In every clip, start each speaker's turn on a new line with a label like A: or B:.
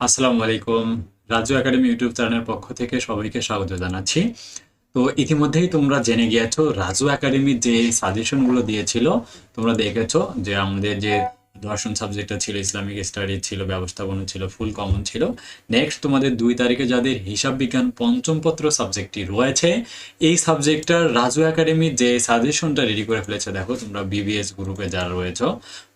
A: আসসালামু আলাইকুম। রাজ্য একাডেমি ইউটিউব চ্যানেলের পক্ষ থেকে সবাইকে স্বাগত জানাচ্ছি। তো ইতিমধ্যেই তোমরা জেনে গিয়েছো রাজু একাডেমি যে সাজেশনগুলো দিয়েছিল, তোমরা দেখেছ যে আমাদের যে দর্শন সাবজেক্টটা ছিল ইসলামিক স্টাডি ছিল, ব্যবস্থাপনা ছিল ফুল কমন ছিল। নেক্সট তোমাদের দুই তারিখে যাদের হিসাব বিজ্ঞান পঞ্চম পত্র সাবজেক্টটি রয়েছে, এই সাবজেক্টটার রাজু একাডেমি যে সাজেশনটা রেডি করে ফেলেছে, দেখো তোমরা বিবিএস গ্রুপে যারা রয়েছে,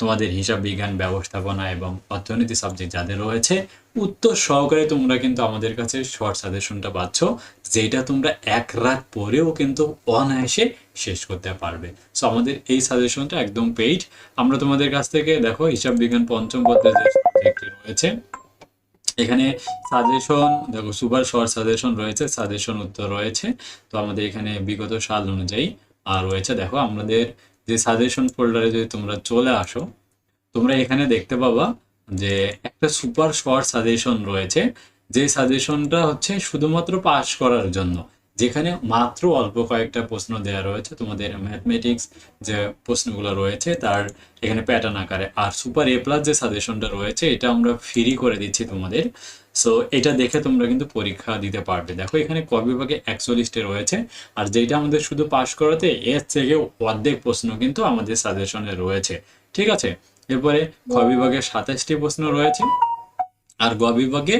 A: তোমাদের হিসাব বিজ্ঞান, ব্যবস্থাপনা এবং অর্থনীতি সাবজেক্ট যাদের রয়েছে, উত্তর সহকারে তোমরা কিন্তু আমাদের কাছে শর্ট সাজেশনটা পাচ্ছ। যেটা তোমরা এক রাত পরেও কিন্তু অনায়াসে শেষ করতে পারবে। সো আমাদের এই সাজেশনটা একদম পেইড আমরা তোমাদের কাছ থেকে, দেখো, হিসাব বিজ্ঞান পঞ্চম পত্রের রয়েছে, এখানে সাজেশন দেখো সুপার শর্ট সাজেশন রয়েছে সাজেশন উত্তর রয়েছে। তো আমাদের এখানে বিগত সাল অনুযায়ী আর রয়েছে। দেখো, আমাদের যে সাজেশন ফোল্ডারে যদি তোমরা চলে আসো, তোমরা এখানে দেখতে পাবা যে একটা সুপার শর্ট সাজেশন রয়েছে। যে সাজেশনটা হচ্ছে শুধুমাত্র পাস করার জন্য যেখানে মাত্র অল্প কয়েকটা প্রশ্ন দেওয়া রয়েছে তোমাদের ম্যাথমেটিক্স যে প্রশ্নগুলো রয়েছে তার এখানে প্যাটার্ন আকারে। আর সুপার এ প্লাস যে সাজেশনটা রয়েছে এটা আমরা ফ্রি করে দিচ্ছি তোমাদের। সো এটা দেখে তোমরা কিন্তু পরীক্ষা দিতে পারবে। দেখো এখানে ক বিভাগে একচল্লিশটি রয়েছে আর যেটা আমাদের শুধু পাস করাতে এর থেকে অর্ধেক প্রশ্ন কিন্তু আমাদের সাজেশনে রয়েছে। ঠিক আছে? এরপরে খ বিভাগে সাতাশটি প্রশ্ন রয়েছে। আর গ বিভাগে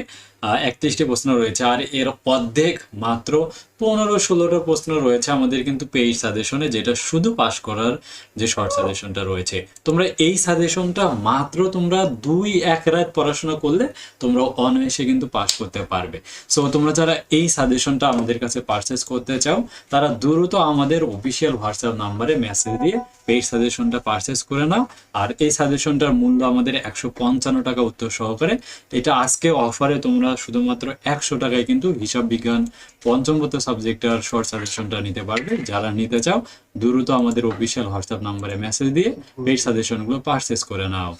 A: একত্রিশটি প্রশ্ন রয়েছে। আর এর অর্ধেক মাত্র পনেরো ষোলোটা প্রশ্ন রয়েছে আমাদের কিন্তু পেইড সাজেশনে যেটা শুধু পাস করার যে শর্ট সাজেশনটা রয়েছে। তোমরা এই সাজেশনটা মাত্র তোমরা দুই এক রাত পড়াশোনা করলে তোমরা অনায়াসে কিন্তু পাস করতে পারবে। সো তোমরা যারা এই সাজেশনটা আমাদের কাছে পারচেস করতে চাও, তারা দ্রুত আমাদের অফিসিয়াল হোয়াটসঅ্যাপ নাম্বারে মেসেজ দিয়ে পেইড সাজেশনটা পারচেস করে নাও, আর এই সাজেশনটার মূল্য আমাদের একশো পঞ্চান্ন টাকা উত্তর সহকারে। এটা আজকে অফারে তোমরা শুধুমাত্র একশো টাকায় কিন্তু হিসাব বিজ্ঞান পঞ্চম সাবজেক্টের শর্ট সাজেশনটা নিতে পারবে। যারা নিতে চাও, দ্রুত আমাদের অফিসিয়াল হোয়াটসঅ্যাপ নাম্বারে মেসেজ দিয়ে পেইড সাজেশনগুলো পারচেস করে নাও।